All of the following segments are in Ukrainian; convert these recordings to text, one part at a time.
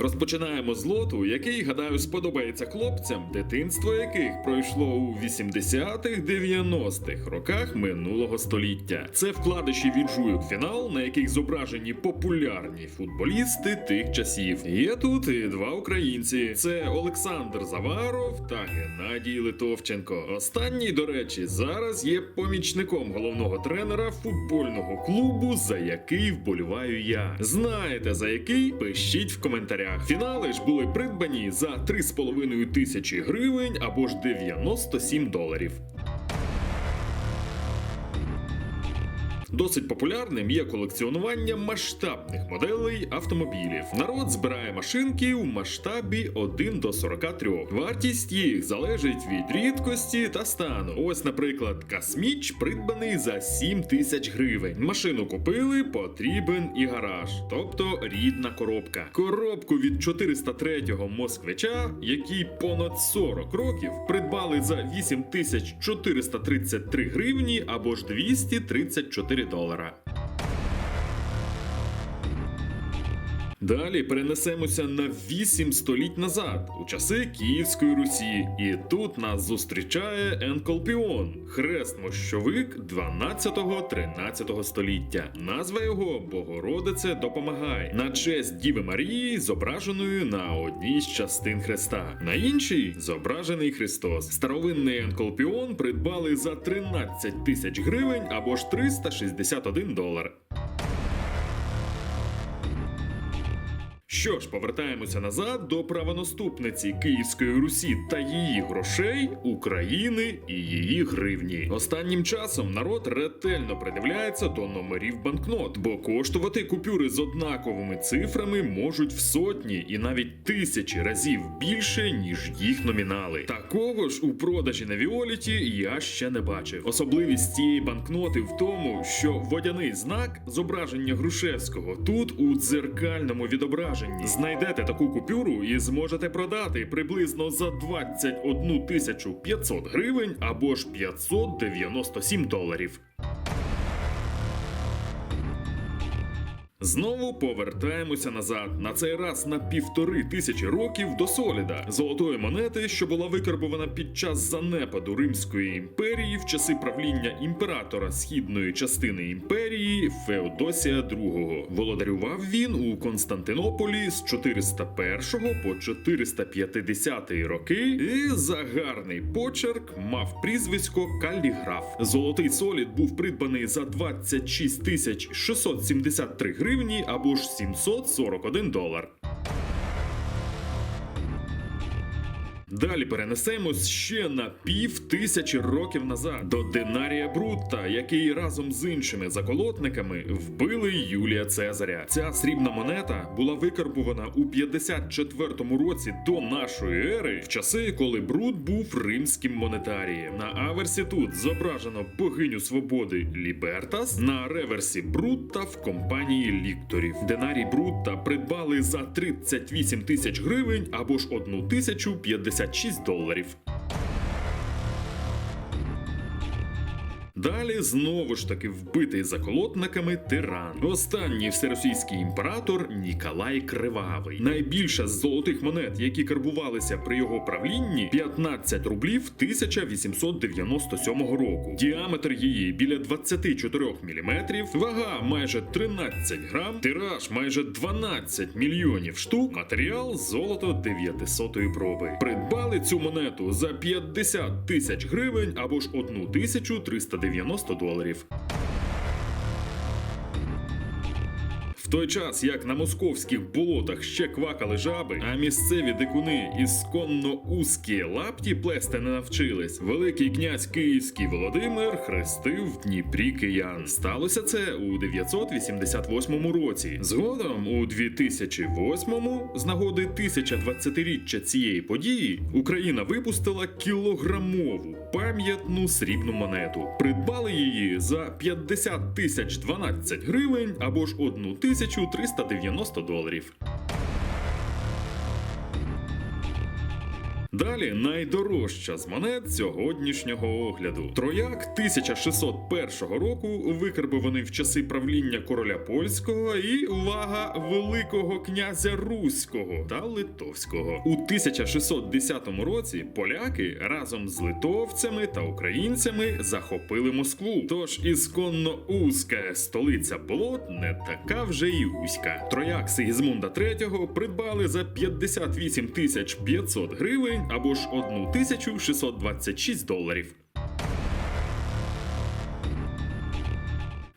Розпочинаємо з лоту, який, гадаю, сподобається хлопцям, дитинство яких пройшло у 80-х, 90-х роках минулого століття. Це вкладиші від жуйок фінал, на яких зображені популярні футболісти тих часів. Є тут і два українці: це Олександр Заваров та Геннадій Литовченко. Останній, до речі, зараз є помічником головного тренера футбольного клубу, за який вболіваю я. Знаєте за який? Пишіть в коментарях. Фінали ж були придбані за 3,5 тисячі гривень або ж 97 доларів. Досить популярним є колекціонування масштабних моделей автомобілів. Народ збирає машинки у масштабі 1 до 43. Вартість їх залежить від рідкості та стану. Ось, наприклад, Касміч придбаний за 7 тисяч гривень. Машину купили, потрібен і гараж, тобто рідна коробка. Коробку від 403-го москвича, який понад 40 років придбали за 8433 гривні або ж 234 долара. Далі перенесемося на 8 століть назад, у часи Київської Русі. І тут нас зустрічає Енколпіон, хрест-мощовик 12-13 століття. Назва його Богородице допомагай на честь Діви Марії, зображеної на одній з частин хреста. На іншій зображений Христос. Старовинний Енколпіон придбали за 13 тисяч гривень або ж 361 долар. Що ж, повертаємося назад до правонаступниці Київської Русі та її грошей, України і її гривні. Останнім часом народ ретельно придивляється до номерів банкнот, бо коштувати купюри з однаковими цифрами можуть в сотні і навіть тисячі разів більше, ніж їх номінали. Такого ж у продажі на Віоліті я ще не бачив. Особливість цієї банкноти в тому, що водяний знак зображення Грушевського тут у дзеркальному відображенні. Знайдете таку купюру і зможете продати приблизно за 21 тисячу 500 гривень або ж 597 доларів. Знову повертаємося назад. На цей раз на півтори тисячі років до Соліда, золотої монети, що була викарбована під час занепаду Римської імперії в часи правління імператора східної частини імперії Феодосія II. Володарював він у Константинополі з 401 по 450 роки, і за гарний почерк мав прізвисько Каліграф. Золотий солід був придбаний за 26 тисяч 673 гривні або ж 741 долар. Далі перенесемось ще на пів тисячі років назад до Динарія Брутта, який разом з іншими заколотниками вбили Юлія Цезаря. Ця срібна монета була викарбувана у 54-му році до нашої ери, в часи, коли Брут був римським монетарієм. На аверсі тут зображено богиню свободи Лібертас, на реверсі Брутта в компанії лікторів. Динарій Брутта придбали за 38 тисяч гривень або ж 1 тисячу 56 доларів. Далі знову ж таки вбитий заколотниками тиран. Останній всеросійський імператор Ніколай Кривавий. Найбільша з золотих монет, які карбувалися при його правлінні, 15 рублів 1897 року. Діаметр її біля 24 мм, вага майже 13 грам, тираж майже 12 мільйонів штук, матеріал золото 900 проби. Придбали цю монету за 50 тисяч гривень або ж 1390 доларів. Той час, як на московських болотах ще квакали жаби, а місцеві дикуни ісконно узкі лапті плести не навчились, великий князь Київський Володимир хрестив в Дніпрі киян. Сталося це у 988 році. Згодом, у 2008, з нагоди 1020-річчя цієї події, Україна випустила кілограмову пам'ятну срібну монету. Придбали її за 50 тисяч 12 гривень або ж 1 тисячу 390 доларів. Далі найдорожча з монет сьогоднішнього огляду. Трояк 1601 року, викарбований в часи правління короля польського і увага великого князя Руського та Литовського. У 1610 році поляки разом з литовцями та українцями захопили Москву. Тож ісконно узька столиця болот не така вже й узька. Трояк Сигізмунда III придбали за 58 тисяч 500 гривень або ж 1626 доларів.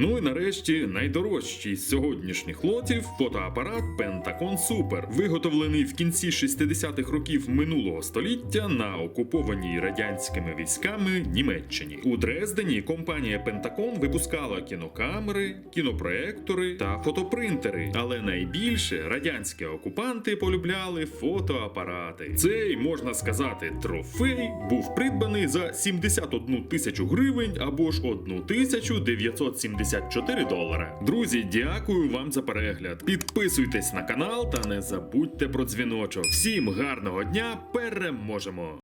Ну і нарешті найдорожчий з сьогоднішніх лотів фотоапарат Pentagon Super, виготовлений в кінці 60-х років минулого століття на окупованій радянськими військами Німеччині. У Дрездені компанія Pentagon випускала кінокамери, кінопроектори та фотопринтери, але найбільше радянські окупанти полюбляли фотоапарати. Цей можна сказати трофей був придбаний за 71 тисячу гривень або ж 1974 долари. Друзі, дякую вам за перегляд. Підписуйтесь на канал та не забудьте про дзвіночок. Всім гарного дня! Переможемо!